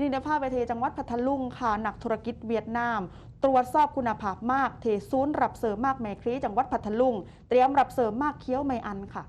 ทีนี้เดี๋ยวพไปเทจังหวัดพัทลุงค่ะหนักธุรกิจเวียดนาม ตรวจสอบคุณภาพมากเทศูนรับเสริมมากแมครีจังหวัดพัทลุง เตรียมรับเสริมมากเคี้ยวไม่อันค่ะ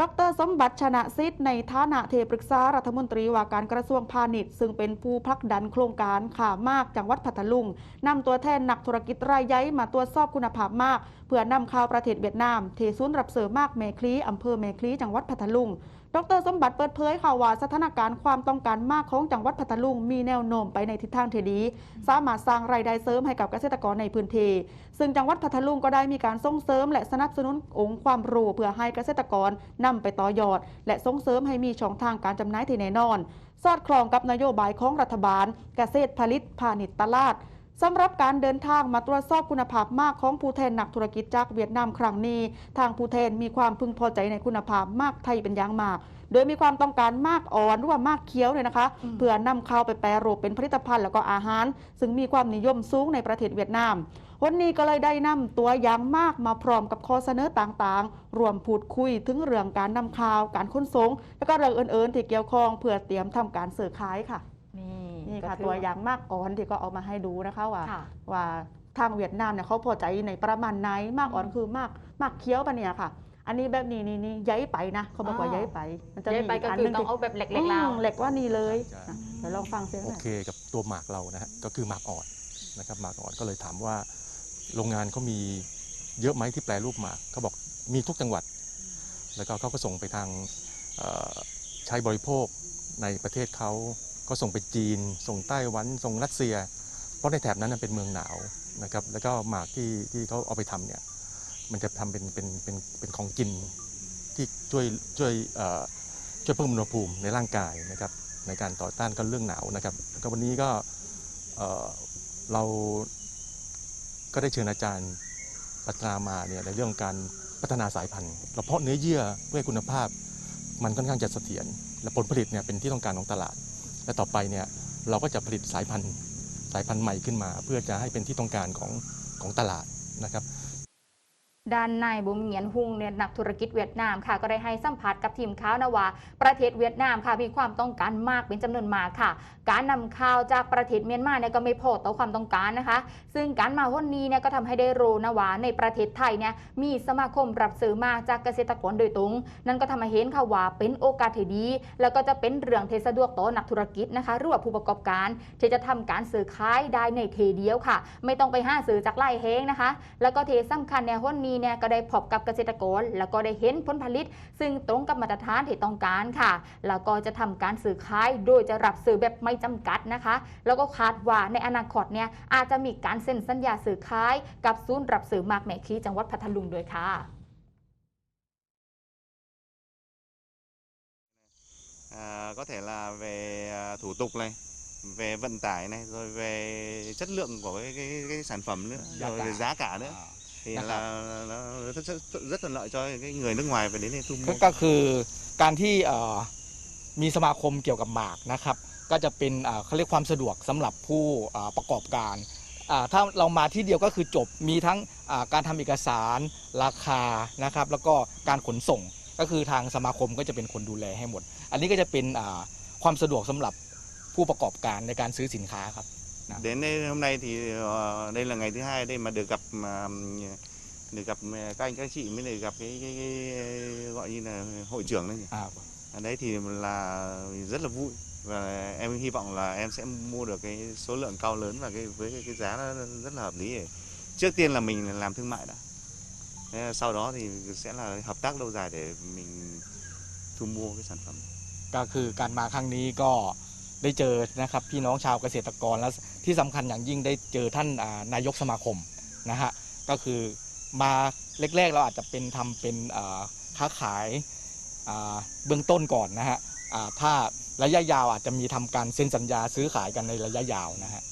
ดรสมบัติชนะสิทธิ์ในฐานะเทปรึกษารัฐมนตรีว่าการกระทรวงพาณิชย์ ซึ่งเป็นผู้ผลักดันโครงการข่ามากจังหวัดพัทลุงนำตัวแทนนักธุรกิจรายใหญ่มาตรวจสอบคุณภาพมาก เพื่อนำข่าวประเทศเวียดนาม เทศูนรับเสริมมากแมคลีอำเภอแมคลีจังหวัดพัทลุง ดรสมบัติเปิดเผยค่ะว่าสถานการณ์ความต้องการมากของจังหวัดพัทลุงมีแนวโน้มไปในทิศทางที่ดี สามารถสร้างรายได้เสริมให้กับเกษตรกรในพื้นที่ซึ่งจังหวัดพัทลุงก็ได้มีการส่งเสริม และสนับสนุนองค์ความรู้เพื่อให้เกษตรกรนำไปต่อยอด และส่งเสริมให้มีช่องทางการจำหน่ายที่แน่นอน สอดคล้องกับนโยบายของรัฐบาล เกษตรผลิตพาณิชย์ตลาด สำหรับการเดินทางมาตรวจสอบคุณภาพมากของผู้แทนนักธุรกิจจากเวียดนามครั้งนี้ ทางผู้แทนมีความพึงพอใจในคุณภาพมากไทยเป็นอย่างมาก โดยมีความต้องการมากอ่อนหรือว่ามากเคี้ยวเนี่ยนะคะอืมเพื่อนำเข้าไปแปรรูปเป็นผลิตภัณฑ์แล้วก็อาหาร ซึ่งมีความนิยมสูงในประเทศเวียดนามวันนี้ก็เลยได้นำตัวอย่างมากมาพร้อมกับข้อเสนอต่างๆ รวมพูดคุยถึงเรื่องการนำข่าว การขนส่งแล้วก็เรื่องอื่นๆที่เกี่ยวข้องเพื่อเตรียมทำการสื่อขายค่ะ นี่นี่ค่ะก็ถืตัวอย่างมากอ่อนที่ก็เอามาให้ดูนะคะว่าค่ะว่าทางเวียดนามเนี่ยเขาพอใจในประมาณไหนมากอ่อนคือมากมากเคี้ยวปะเนี่ยค่ะ อันนี้แบบนี้นี่นี่ย้ายไปนะเขาบอกว่าอ๋อย้ายไป มันจะย้ายมีไปอีกก็อันคืหอนึงต้องที่เอาแบบเหล็กๆลาวอืมเหล็กว่านี่เลยจะอะเดี๋ยวลองฟังเสียงหโอน่อยเคกับตัวหมากเรานะฮะก็คือหมากอ่อนนะครับหมากอ่อนก็เลยถามว่าโรงงานเขามีเยอะไหมที่แปลรูปหมากเขาบอกมีทุกจังหวัด แล้วก็เขาก็ส่งไปทางเอ่อใช้บริโภคในประเทศเขา ก็ส่งไปจีน ส่งไต้หวัน ส่งรัสเซีย เพราะในแถบนั้นเป็นเมืองหนาวนะครับ แล้วก็หมากที่ที่เขาเอาไปทำเนี่ย มันจะทำเป็นเป็นเป็นเป็นของกินที่ช่วยช่วยเอ่อช่วยเพิ่มอุณหภูมิในร่างกายนะครับในการต่อต้านกันเรื่องหนาวนะครับแล้วก็วันนี้ก็เราก็ได้เชิญอาจารย์ปัตรามาเนี่ยในเรื่องการพัฒนาสายพันธุ์เราเพาะเนื้อเยื่อเพื่อคุณภาพ มันค่อนข้างจะเสถียรและผลผลิตเนี่ยเป็นที่ต้องการของตลาด และต่อไปเนี่ยเราก็จะผลิตสายพันธุ์สายพันธุ์ใหม่ขึ้นมา เพื่อจะให้เป็นที่ต้องการของของตลาดนะครับ ด้านนายบุญเหงียนฮุงเนี่ยนักธุรกิจเวียดนามค่ะ ก็ได้ให้สัมผัสกับทีมข่าวนว่า ประเทศเวียดนามค่ะมีความต้องการมากเป็นจำนวนมากค่ะ การนำข้าวจากประเทศเมียนมาเนี่ยก็ไม่พอต่อความต้องการนะคะ ซึ่งการมาวันนี้เนี่ยก็ทำให้ได้รู้นะว่าในประเทศไทยเนี่ยมีสมาคมรับซื้อมากจากเกษตรกรโดยตรง นั่นก็ทำให้เห็นค่ะว่าเป็นโอกาสที่ดี แล้วก็จะเป็นเรื่องเทสะดวกต่อนักธุรกิจนะคะหรือว่าผู้ประกอบการที่จะทำการซื้อขายได้ในเทเดียวค่ะ ไม่ต้องไปห้าซื้อจากไร่เฮงนะคะ แล้วก็เทสำคัญเนี่ยวันนี้เนี่ยก็ได้พบกับเกษตรกร แล้วก็ได้เห็นผลผลิต ซึ่งตรงกับมาตรฐานที่ต้องการค่ะ แล้วก็จะทำการซื้อขาย โดยจะรับซื้อแบบไม่จำกัดนะคะ แล้วก็คาดว่าในอนาคตเนี่ยอาจจะมีการเซ็นสัญญาซื้อขาย กับศูนย์รับซื้อหมากแมคีจังหวัดพัทลุงด้วยค่ะ À, có thể là về à, thủ tục này, về vận tải này, rồi về chất lượng của cái cái, cái sản phẩm nữa, Giá rồi cả. về giá cả nữa. À. Thì Giá là nó rất, rất, rất thuận lợi cho cái người nước ngoài về đến đây thu ก็ mua. ก็คือการที่เอ่อมีสมาคมเกี่ยวกับหมากนะครับ ก็จะเป็นเอ่อเขาเรียกความสะดวกสำหรับผู้เอ่อประกอบการอ่าถ้าเรามาที่เดียวก็คือจบมีทั้งอ่าการทำเอกสารราคานะครับ แล้วก็การขนส่งก็คือทางสมาคมก็จะเป็นคนดูแลให้หมด อันนี้ก็จะเป็นอ่าความสะดวกสำหรับผู้ประกอบการในการซื้อสินค้าครับ Đến đây hôm nay thì ờ, đây là ngày thứ hai đây mà được gặp mà được gặp các anh các chị mới được gặp cái, cái, cái gọi như là hội trưởng đấy nhỉ. อ่า Ở đấy thì là rất là vui và em hy vọng là em sẽ mua được cái số lượng cao lớn và cái với cái, cái giá nó rất là hợp lý để trước tiên là mình làm thương mại đã Thế là sau đó thì sẽ là hợp tác lâu dài để mình thu mua cái sản phẩm ก็คือการมาครั้งนี้ก็ ได้เจอนะครับพี่น้องชาวเกษตรกรและที่สำคัญอย่างยิ่งได้เจอท่านนายกสมาคมนะฮะก็คือมาแรกๆเราอาจจะเป็นทำเป็นค้าขายเบื้องต้นก่อนนะฮะถ้าระยะยาวอาจจะมีทำการเซ็นสัญญาซื้อขายกันในระยะยาวนะฮะ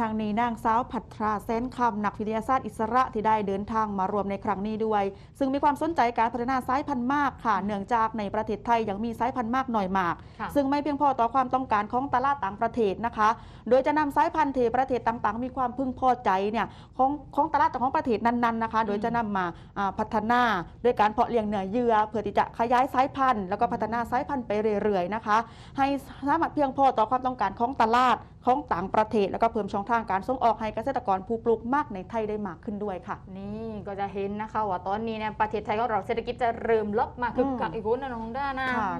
ทางนี้นางสาวผัดทราแสนคำนักวิทยาศาสตร์อิสระที่ได้เดินทางมารวมในครั้งนี้ด้วย ซึ่งมีความสนใจการพัฒนาสายพันธุ์มากค่ะเนื่องจากในประเทศไทยยังมีสายพันธุ์มากหน่อยมากค่ะซึ่งไม่เพียงพอต่อความต้องการของตลาดต่างประเทศนะคะ โดยจะนำสายพันธุ์ที่ประเทศต่างๆ มีความพึงพอใจเนี่ยของของตลาดของประเทศนั้นๆนะคะ โดยจะนำมาอ่าพัฒนาด้วยการเพาะเลี้ยงเนื้อเยื่อเพื่อที่จะขยายสายพันธุ์แล้วก็พัฒนาสายพันธุ์ไปเรื่อยๆนะคะ ให้สามารถเพียงพอต่อความต้องการของตลาด ของต่างประเทศ แล้วก็เพิ่มช่องทางการส่งออกให้เกษตรกรผู้ปลูกมากในไทยได้มากขึ้นด้วยค่ะ นี่ก็จะเห็นนะคะว่าตอนนี้เนี่ยประเทศไทยของเราเศรษฐกิจจะเริ่มลบมาคึกคักอืมอีกคนนะน้องด้านะค่ะ